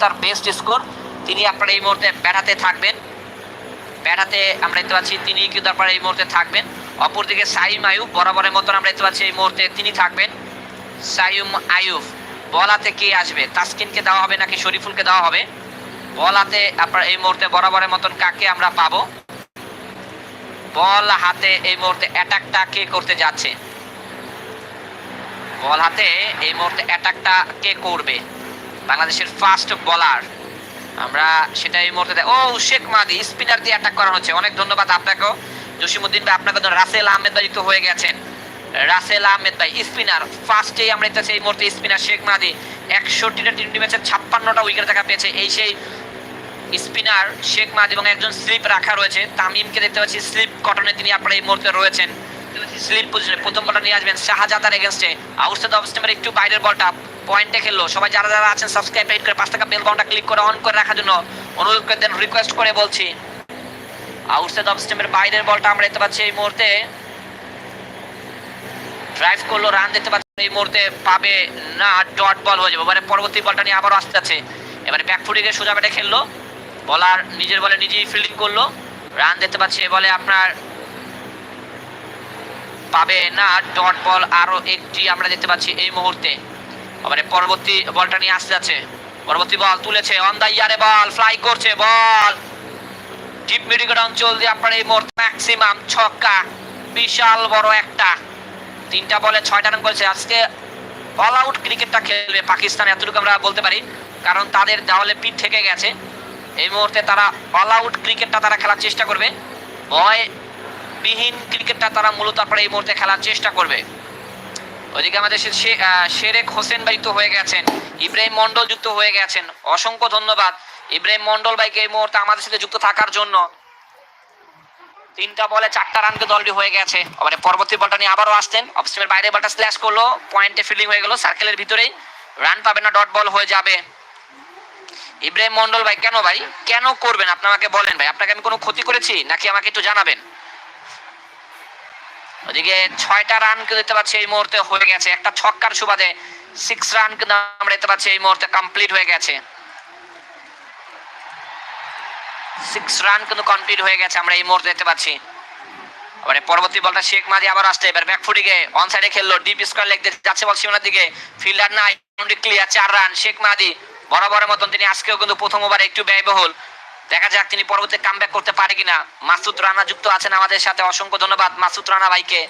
তার best score তিনি আপনার এই মুহূর্তে ব্যাটাতে থাকবেন। ব্যাটাতে আমরা দেখতে পাচ্ছি তিনি কিন্তু আপনার এই মুহূর্তে থাকবেন। অপরদিকে সাইম আয়ুব, বরাবরের মতন আমরা দেখতে পাচ্ছি এই মুহূর্তে তিনি থাকবেন। সাইম আয়ুব, বলাতে কে আসবে? তাসকিনকে দেওয়া হবে নাকি শরীফুলকে দেওয়া হবে? বলাতে আপনার এই মুহূর্তে বরাবরের মতন কাকে আমরা পাবো? বল হাতে এই মুহূর্তে অ্যাটাকটা কে করতে যাচ্ছে? বল হাতে এই মুহূর্তে অ্যাটাকটা কে করবে? বাংলাদেশের ফার্স্ট বলার আমরা সেটা এই মুহূর্তে ও, শেখ মাদি স্পিনার দিয়ে অ্যাটাক করানো হচ্ছে। অনেক ধন্যবাদ আপনাকেও। জসিমুদ্দিন ভাই আপনাকে। রাসেল আহমেদ ভাই যুক্ত হয়ে গেছেন। রাসেল আহমেদ ভাই স্পিনার ফার্স্টেই আমরা দেখতেছি এই মুহূর্তে স্পিনার শেখ মাদি। একষট্টিটা টি টোয়েন্টি ম্যাচে ছাপ্পান্নটা উইকেট দেখা পেয়েছে। এই সেই স্পিনার শেখ মাহাদি এবং একজন স্লিপ রাখা রয়েছে। তামিমকে দেখতে পাচ্ছি স্লিপ কটনে তিনি আপনার এই মুহূর্তে রয়েছেন। স্লিপ পজিশনে প্রথম বলটা নিয়ে আসবেন শাহজাদার এগেনস্টে আউটসাইড অফ স্টেমের একটু বাইরের বলটা পয়েন্টে খেললো সবাই যারা যারা আছেন সাবস্ক্রাইব পেড করে পাঁচ টাকা বেল বাউন্ডটা ক্লিক করে অন করে রাখার জন্য অনুরোধ করে দেন রিকোয়েস্ট করে বলছি। আউটসাইড অফ স্টেমের বাইরের বলটা আমরা দেখতে পাচ্ছি এই মুহূর্তে। ড্রাইভ করল রান দেখতে পাচ্ছি এই মুহূর্তে পাবে না ডট বল হয়ে যাবে। এবারে পরবর্তী বলটা নিয়ে আবারও আসতে আছে এবারে ব্যাক ফুটে গিয়ে সোজা ব্যাটে খেললো। বলার নিজের বলে নিজেই ফিল্ডিং করল। রান দেখতে পাচ্ছি এ বলে আপনার পাবে না ডট বল আরও একটি আমরা দেখতে পাচ্ছি এই মুহূর্তে। এবারে পরবর্তী বলটা নিয়ে আসতে যাচ্ছে। পরবর্তী বল তুলেছে অন দা ইয়ারে বল ফ্লাই করছে বল ডিপ মিডিকেট অঞ্চল দিয়ে আপনার এই মুহূর্তে ম্যাক্সিমাম ছক্কা, বিশাল বড় একটা। তিনটা বলে ছয়টা রান করেছে। আজকে অল আউট ক্রিকেটটা খেলবে পাকিস্তান, এতটুকু আমরা বলতে পারি। কারণ তাদের দেওয়ালে পিঠ থেকে গেছে। এই মুহূর্তে তারা অল আউট ক্রিকেটটা তারা খেলার চেষ্টা করবে। ভয় বিহীন ক্রিকেটটা তারা মূলত আপনার এই মুহূর্তে খেলার চেষ্টা করবে। ওইদিকে আমাদের শেরেক হোসেন ভাই যুক্ত হয়ে গেছেন। ইব্রাহিম মন্ডল যুক্ত হয়ে গেছেন। অসংখ্য ধন্যবাদ। ইব্রাহিম মন্ডল ভাইকে এই মুহূর্তে আমাদের সাথে যুক্ত থাকার জন্য। তিনটা বলে চারটা রানকে দলটি হয়ে গেছে। এবারে পরবর্তী বলটা নিয়ে আবারও আসতেন অফস্টিমের বাইরে বলটা স্ল্যাশ করল। পয়েন্টে ফিল্ডিং হয়ে গেল। সার্কেলের ভিতরেই রান পাবে না ডট বল হয়ে যাবে। ইব্রাহিম মন্ডল ভাই, কেন ভাই? কেন করবেন? আপনি আমাকে বলেন ভাই। আপনাকে আমি কোনো ক্ষতি করেছি? নাকি আমাকে একটু জানাবেন? ওদিকে ছয়টা রান কিন্তু দেখতে পাচ্ছি এই মুহূর্তে হয়ে গেছে। একটা ছক্কার সুবাদে সিক্স রান কিন্তু আমরা দেখতে পাচ্ছি এই মুহূর্তে কমপ্লিট হয়ে গেছে। সিক্স রান কিন্তু কমপ্লিট হয়ে গেছে আমরা এই মুহূর্তে দেখতে পাচ্ছি। এবারে পরবর্তী বলটা শেখ মাদি আবার আসছে। এবার ব্যাক ফুটিকে অন সাইডে খেললো ডিপ স্কোয়ার লেগ যাচ্ছে বল সীমানার দিকে। ফিল্ডার নাই ক্লিয়ার চার রান শেখ মাদি বরাবরের মতন, তিনি আজকেও কিন্তু প্রথম ওভারে একটু ব্যয়বহুল। দেখা যাক তিনি পরবর্তী কামব্যাক করতে পারে কিনা। মাসুদ রানা যুক্ত আছেন আমাদের সাথে। অসংখ্য ধন্যবাদ মাসুদ রানা ভাইকে।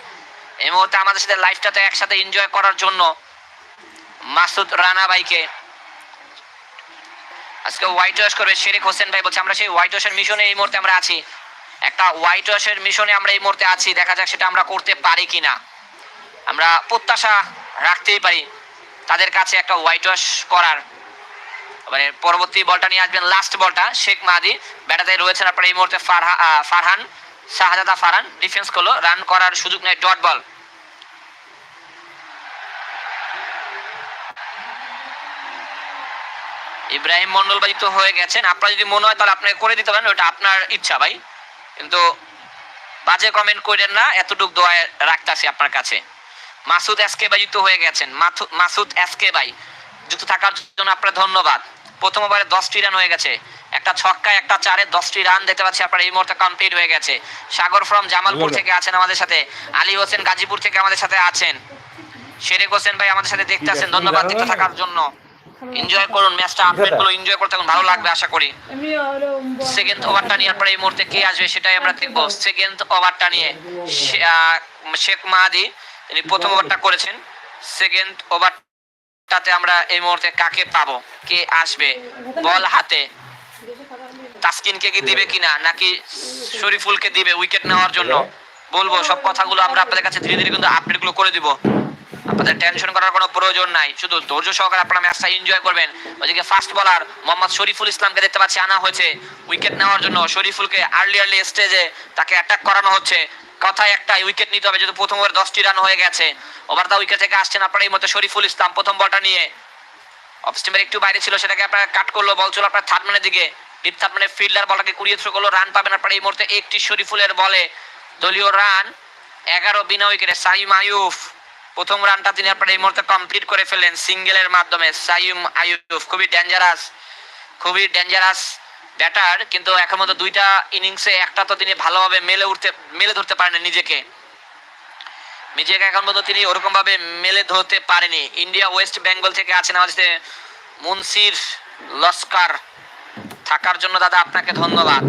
এই মুহূর্তে আমাদের সাথে লাইফটাতে একসাথে এনজয় করার জন্য মাসুদ রানা ভাইকে। আজকে হোয়াইট ওয়াশ করবে শেরেক হোসেন ভাই বলছে, আমরা সেই হোয়াইট ওয়াশের মিশনে এই মুহূর্তে আমরা আছি। একটা হোয়াইট ওয়াশের মিশনে আমরা এই মুহূর্তে আছি। দেখা যাক সেটা আমরা করতে পারি কিনা। আমরা প্রত্যাশা রাখতেই পারি তাদের কাছে একটা হোয়াইট ওয়াশ করার। এবারে পরবর্তী বলটা নিয়ে আসবেন লাস্ট বলটা, শেখ মাহাদি। ব্যাটাতে রয়েছেন আপনার এই মুহূর্তে ফারহা ফারহান, শাহজাদা ফারহান ডিফেন্স করল রান করার সুযোগ নেই ডট বল ইব্রাহিম মন্ডল ভাই তো হয়ে গেছেন। আপনার যদি মনে হয় তাহলে আপনাকে করে দিতে পারেন, ওটা আপনার ইচ্ছা ভাই। কিন্তু বাজে কমেন্ট করেন না, এতটুকু দোয়া রাখতেছি আপনার কাছে। মাসুদ এসকে ভাই যুক্ত হয়ে গেছেন। মাসুদ এসকে ভাই, যুক্ত থাকার জন্য আপনার ধন্যবাদ। প্রথম ওভারে দশটি রান হয়ে গেছে। একটা ছক্কা একটা চারে দশটি রান দেখতে পাচ্ছি আপনার এই মুহূর্তে কমপ্লিট হয়ে গেছে। সাগর ফ্রম জামালপুর থেকে আছেন আমাদের সাথে। আলী হোসেন গাজীপুর থেকে আমাদের সাথে আছেন। শেরেক হোসেন ভাই আমাদের সাথে দেখতে আছেন। ধন্যবাদ দেখতে থাকার জন্য। এনজয় করুন ম্যাচটা আপডেটগুলো এনজয় করতে থাকুন। ভালো লাগবে আশা করি। সেকেন্ড ওভারটা নিয়ে পরে এই মুহূর্তে কে আসবে সেটাই আমরা দেখব। সেকেন্ড ওভারটা নিয়ে শেখ মাহাদি তিনি প্রথম ওভারটা করেছেন। সেকেন্ড ওভারটাতে আমরা এই মুহূর্তে কাকে পাবো? কে আসবে? বল হাতে। তাসকিনকে কি দিবে কিনা, নাকি শরীফুলকে দিবে উইকেট নেওয়ার জন্য? বলব, সব কথাগুলো আমরা আপনাদের কাছে ধীরে ধীরে কিন্তু আপডেটগুলো করে দিব। আপনাদের টেনশন করার কোনো প্রয়োজন নাই। শুধু ধৈর্য সহকারে আপনারা ম্যাচটা এনজয় করবেন। ওইদিকে ফাস্ট বলার মোহাম্মদ শরীফুল ইসলামকে দেখতে পাচ্ছি আনা হয়েছে। উইকেট নেওয়ার জন্য শরীফুলকে আর্লি আর্লি স্টেজে তাকে অ্যাটাক করানো হচ্ছে। কথায় একটা উইকেট নিতে হবে, যেহেতু প্রথম ওভার দশটি রান হয়ে গেছে। ওভার দা উইকেট থেকে আসছেন আপনার এই মতো শরীফুল ইসলাম, প্রথম বলটা নিয়ে। অফ স্টিমের একটু বাইরে ছিল, সেটাকে আপনার কাট করল বল ছিল আপনার থার্ড ম্যানের দিকে। ডিপ থার্ড ম্যানের ফিল্ডার বলটাকে কুড়িয়ে থ্রো করল রান পাবেন আপনার এই মুহূর্তে একটি শরীফুলের বলে। দলীয় রান এগারো বিনা উইকেটে সাইম আয়ুফ। প্রথম রানটা তিনি আপনার এই মুহূর্তে কমপ্লিট করে ফেললেন সিঙ্গেলের মাধ্যমে। সাইম আয়ুফ, খুবই ডেঞ্জারাস খুবই ডেঞ্জারাস ব্যাটার কিন্তু এখন মতো দুইটা ইনিংসে একটা তো তিনি ভালোভাবে মেলে উঠতে, মেলে ধরতে পারেন নিজেকে। নিজেকে এখন পর্যন্ত তিনি ওরকম ভাবে মেলে ধরতে পারেনি। ইন্ডিয়া ওয়েস্ট বেঙ্গল থেকে আছেন আমাদের মুন্সির লস্কার। থাকার জন্য দাদা আপনাকে ধন্যবাদ।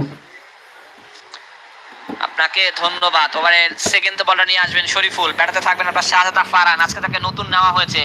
আপনাকে ধন্যবাদ। ওভারের সেকেন্ড বলটা নিয়ে আসবেন শরীফুল। ব্যাটাতে থাকবেন আপনার শাহজাদা ফারান আজকে তাকে নতুন নেওয়া হয়েছে।